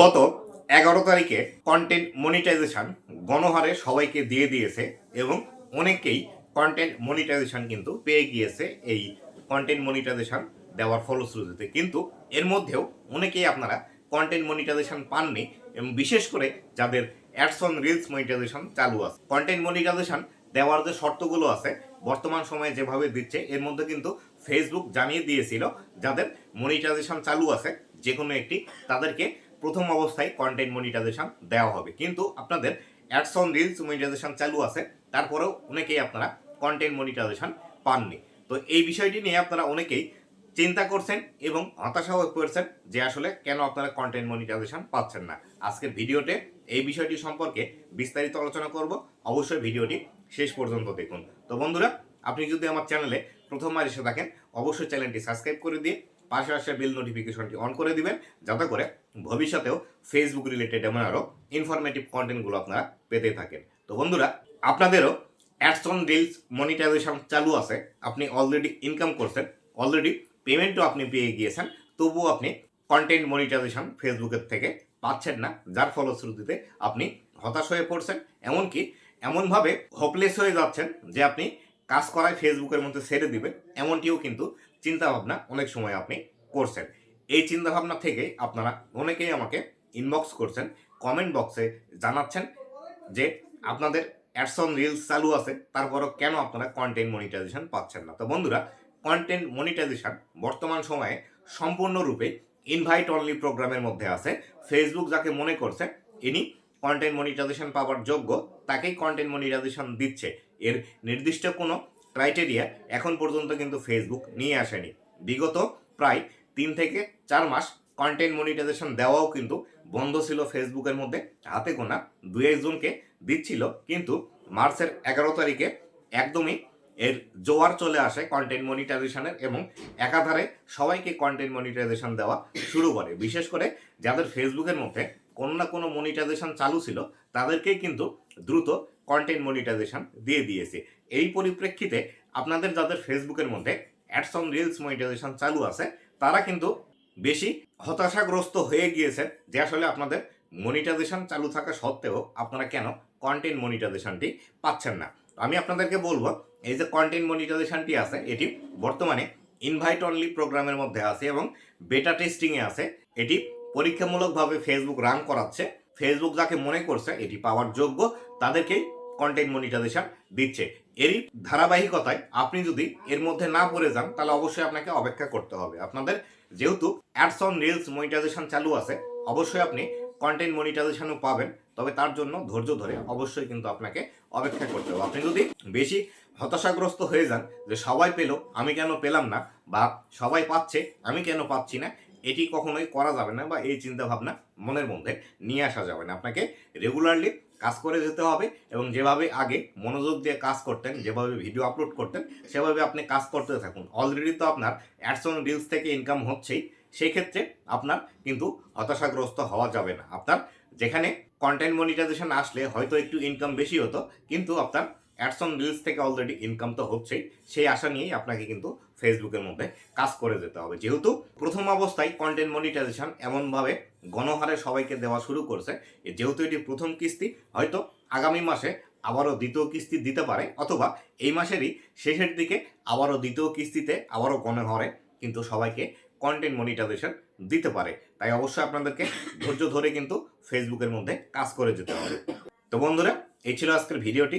গত এগারো তারিখে কন্টেন্ট মনিটাইজেশন গণহারে সবাইকে দিয়ে দিয়েছে এবং অনেকেই কন্টেন্ট মনিটাইজেশন কিন্তু পেয়ে গিয়েছে এই কন্টেন্ট মনিটাইজেশন দেওয়ার ফলশ্রুতিতে। কিন্তু এর মধ্যেও অনেকেই আপনারা কন্টেন্ট মনিটাইজেশন পাননি এবং বিশেষ করে যাদের অ্যাডস অন রিলস মনিটাইজেশন চালু আছে। কন্টেন্ট মনিটাইজেশন দেওয়ার যে শর্তগুলো আছে, বর্তমান সময়ে যেভাবে দিচ্ছে, এর মধ্যে কিন্তু ফেসবুক জানিয়ে দিয়েছিল, যাদের মনিটাইজেশন চালু আছে যে কোনো একটি, তাদেরকে প্রথম অবস্থায় কন্টেন্ট মনিটাইজেশন দেওয়া হবে। কিন্তু আপনাদের অ্যাডস অন রিলস মনিটাইজেশন চালু আছে, তারপরেও অনেকেই আপনারা কন্টেন্ট মনিটাইজেশন পাননি। তো এই বিষয়টি নিয়ে আপনারা অনেকেই চিন্তা করছেন এবং হতাশা হয়ে পড়ছেন যে আসলে কেন আপনারা কন্টেন্ট মনিটাইজেশন পাচ্ছেন না। আজকের ভিডিওতে এই বিষয়টি সম্পর্কে বিস্তারিত আলোচনা করব। অবশ্যই ভিডিওটি শেষ পর্যন্ত দেখুন। তো বন্ধুরা, আপনি যদি আমার চ্যানেলে প্রথমবার এসে থাকেন, অবশ্যই চ্যানেলটি সাবস্ক্রাইব করে দিয়ে পাশে আসা বেল নোটিফিকেশনটি অন করে দিবেন, যাতে করে ভবিষ্যতেও ফেসবুক রিলেটেড এমন আরও ইনফরমেটিভ কন্টেন্টগুলো আপনারা পেতে থাকেন। তো বন্ধুরা, আপনাদেরও অ্যাডস অন রিলস মনিটাইজেশন চালু আছে, আপনি অলরেডি ইনকাম করছেন অলরেডি পেমেন্টও আপনি পেয়ে গিয়েছেন, তবুও আপনি কন্টেন্ট মনিটাইজেশন ফেসবুকের থেকে পাচ্ছেন না, যার ফলশ্রুতিতে আপনি হতাশ হয়ে পড়ছেন, এমনকি এমনভাবে হোপলেস হয়ে যাচ্ছেন যে আপনি কাজ করায় ফেসবুকের মধ্যে ছেড়ে দিবেন, এমনটিও কিন্তু চিন্তাভাবনা অনেক সময় আপনি করছেন। এই চিন্তাভাবনা থেকে আপনারা অনেকেই আমাকে ইনবক্স করছেন কমেন্ট বক্সে জানাচ্ছেন যে আপনাদের অ্যাডস অন রিলস চালু আছে, তারপরও কেন আপনারা কন্টেন্ট মনিটাইজেশন পাচ্ছেন না? তো বন্ধুরা কন্টেন্ট মনিটাইজেশন বর্তমান সময়ে সম্পূর্ণরূপে ইনভাইট অনলি প্রোগ্রামের মধ্যে আছে। ফেসবুক যাকে মনে করছে, ইনি কন্টেন্ট মনিটাইজেশন পাওয়ার যোগ্য, তাকেই কন্টেন্ট মনিটাইজেশন দিচ্ছে। এর নির্দিষ্ট কোনো ক্রাইটেরিয়া এখন পর্যন্ত কিন্তু ফেসবুক নিয়ে আসেনি। বিগত প্রায় তিন থেকে চার মাস কন্টেন্ট মনিটাইজেশন দেওয়াও কিন্তু বন্ধ ছিল ফেসবুকের মধ্যে। হাতে গোনা দুই একজনকে দিচ্ছিল, কিন্তু মার্চের এগারো তারিখে একদমই এর জোয়ার চলে আসে কন্টেন্ট মনিটাইজেশনের এবং একাধারে সবাইকে কন্টেন্ট মনিটাইজেশন দেওয়া শুরু করে। বিশেষ করে যাদের ফেসবুকের মধ্যে কোনো না কোনো মনিটাইজেশন চালু ছিল, তাদেরকেই কিন্তু দ্রুত কন্টেন্ট মনিটাইজেশন দিয়ে দিয়েছে। এই পরিপ্রেক্ষিতে আপনাদের যাদের ফেসবুকের মধ্যে অ্যাডস অন রিলস মনিটাইজেশন চালু আছে, তারা কিন্তু বেশি হতাশাগ্রস্ত হয়ে গিয়েছেন যে আসলে আপনাদের মনিটাইজেশন চালু থাকা সত্ত্বেও আপনারা কেন কন্টেন্ট মনিটাইজেশনটি পাচ্ছেন না। আমি আপনাদেরকে বলব, এই যে কন্টেন্ট মনিটাইজেশনটি আছে, এটি বর্তমানে ইনভাইট অনলি প্রোগ্রামের মধ্যে আছে এবং বেটা টেস্টিংয়ে আছে। এটি পরীক্ষামূলকভাবে ফেসবুক রান করাচ্ছে। ফেসবুক যাকে মনে করছে, এটি পাওয়ার যোগ্য, তাদেরকেই কন্টেন্ট মনিটাইজেশন দিচ্ছে। এরই ধারাবাহিকতায় আপনি যদি এর মধ্যে না পড়ে যান, তাহলে অবশ্যই আপনাকে অপেক্ষা করতে হবে। আপনাদের যেহেতু অ্যাডস অন রিলস মনিটাইজেশন চালু আছে, অবশ্যই আপনি কন্টেন্ট মনিটাইজেশনও পাবেন, তবে তার জন্য ধৈর্য ধরে অবশ্যই কিন্তু আপনাকে অপেক্ষা করতে হবে। আপনি যদি বেশি হতাশাগ্রস্ত হয়ে যান যে সবাই পেল, আমি কেন পেলাম না, বা সবাই পাচ্ছে, আমি কেন পাচ্ছি না এটি কখনোই করা যাবে না বা এই চিন্তা ভাবনা মনের মধ্যে নিয়ে আসা যাবে না। আপনাকে রেগুলারলি কাজ করে যেতে হবে এবং যেভাবে আগে মনোযোগ দিয়ে কাজ করতেন, যেভাবে ভিডিও আপলোড করতেন, সেভাবে আপনি কাজ করতে থাকুন। অলরেডি তো আপনার অ্যাডস অন রিলস থেকে ইনকাম হচ্ছেই সেই ক্ষেত্রে আপনার কিন্তু হতাশাগ্রস্ত হওয়া যাবে না। আপনার যেখানে কন্টেন্ট মনিটাইজেশন আসলে হয়তো একটু ইনকাম বেশি হতো, কিন্তু আপনার অ্যাডস অন রিলস থেকে অলরেডি ইনকাম তো হচ্ছেই, সেই আশা নিয়েই আপনাকে কিন্তু ফেসবুকের মধ্যে কাজ করে যেতে হবে। যেহেতু প্রথম অবস্থায় কন্টেন্ট মনিটাইজেশন এমনভাবে গণহারে সবাইকে দেওয়া শুরু করছে যেহেতু এটি প্রথম কিস্তি, হয়তো আগামী মাসে আবারও দ্বিতীয় কিস্তি দিতে পারে, অথবা এই মাসেরই শেষের দিকে আবারও দ্বিতীয় কিস্তিতে আবারও গণহারে কিন্তু সবাইকে কন্টেন্ট মনিটাইজেশন দিতে পারে। তাই অবশ্যই আপনাদেরকে ধৈর্য ধরে কিন্তু ফেসবুকের মধ্যে কাজ করে যেতে হবে। তো বন্ধুরা, এই ছিল আজকের ভিডিওটি।